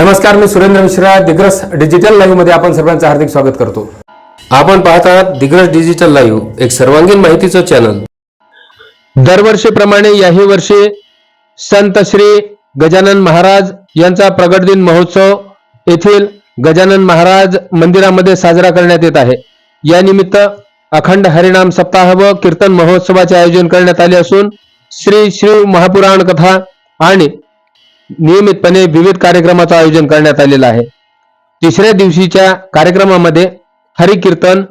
नमस्कार मी सुरेंद्र मिश्रा दिग्रस डिजिटल लाईव्हमध्ये आपण सर्वांचं हार्दिक स्वागत करतो. आपण पाहत आहात दिग्रस डिजिटल लाईव्ह एक सर्वांगीण माहितीचं चॅनल दरवर्षीप्रमाणे याही वर्षी संत श्री गजानन महाराज यांचा प्रगट दिन महोत्सव येथील गजानन महाराज मंदिरामध्ये साजरा करण्यात येत आहे. या निमित्त अखंड हरिनाम सप्ताह व कीर्तन महोत्सवाचे आयोजन करण्यात आले असून श्री शिव महापुराण कथा आणि नियमितपणे विविध कार्यक्रमाचं आयोजन करण्यात आलेलं आहे. तिसऱ्या दिवशीच्या कार्यक्रमामध्ये हरिकीर्तन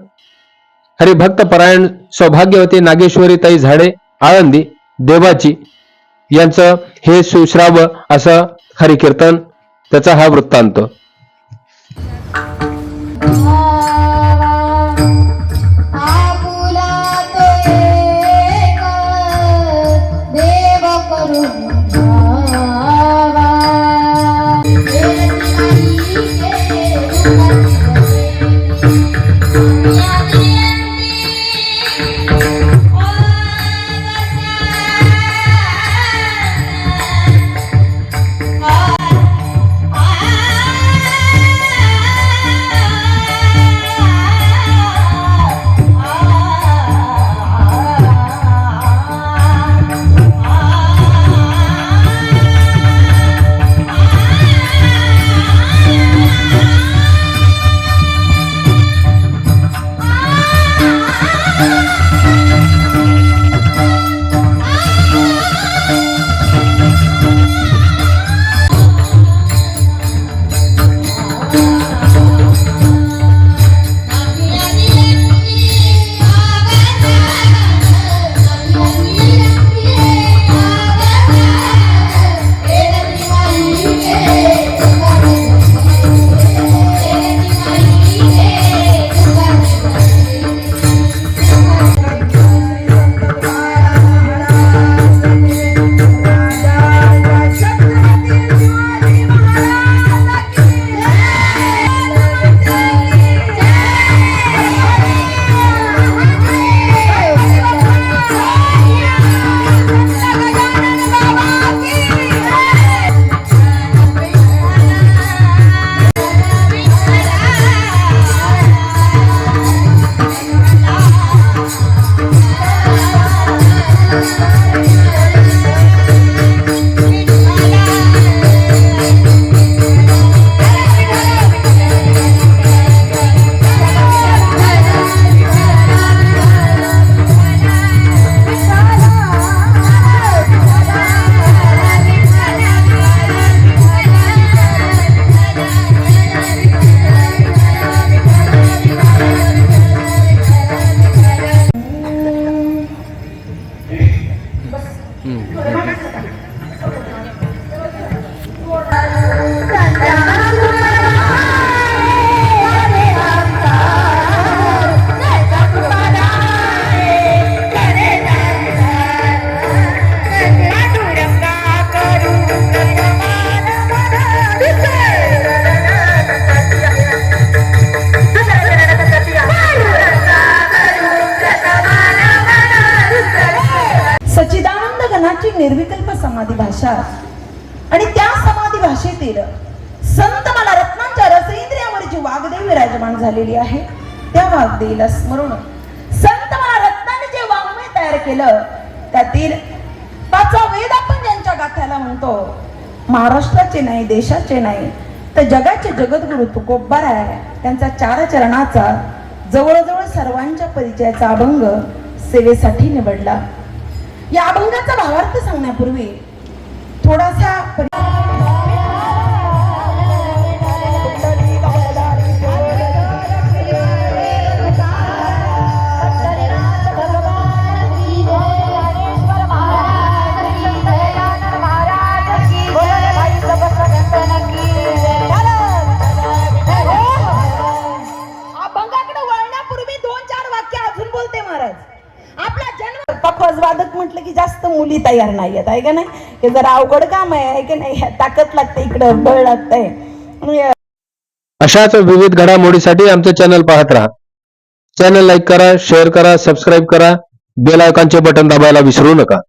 हरिभक्त परायण सौभाग्यवती नागेश्वरी ताई झाडे आळंदी देवाची यांचं हे सुश्राव असं हरिकीर्तन त्याचा हा वृत्तांत. Yeah. निर्विकल्प समाधी भाषा. आणि त्या समाधी भाषेतील संत मला रत्नांच्या रसेंद्रियावर जी वागदेव विराजमान झालेली आहे त्या वागदेवीला स्मरून. संत मला रत्नाने जे वाङ्मय तयार केलं त्यातील पाचवा वेद आपण ज्यांच्या गाथ्याला म्हणतो महाराष्ट्राचे नाही देशाचे नाही तर जगाचे जगद्गुरु तुकोबार आहे. त्यांचा चार चरणाचा जवळजवळ सर्वांच्या परिचयाचा अभंग सेवेसाठी निवडला. या अभंगाचा भावार्थ सांगण्यापूर्वी थोडासा जास्त मुली तयार नाही आहेत आहे का नाही? हे जरा अवघड काम आहे आहे की नाही? ताकद लागते इकडं बळ लागतंय. अशाच विविध घडामोडीसाठी आमचं चॅनल पाहत राहा. चॅनल लाईक करा शेअर करा सबस्क्राईब करा. बेल आयकॉनचे बटन दाबायला विसरू नका.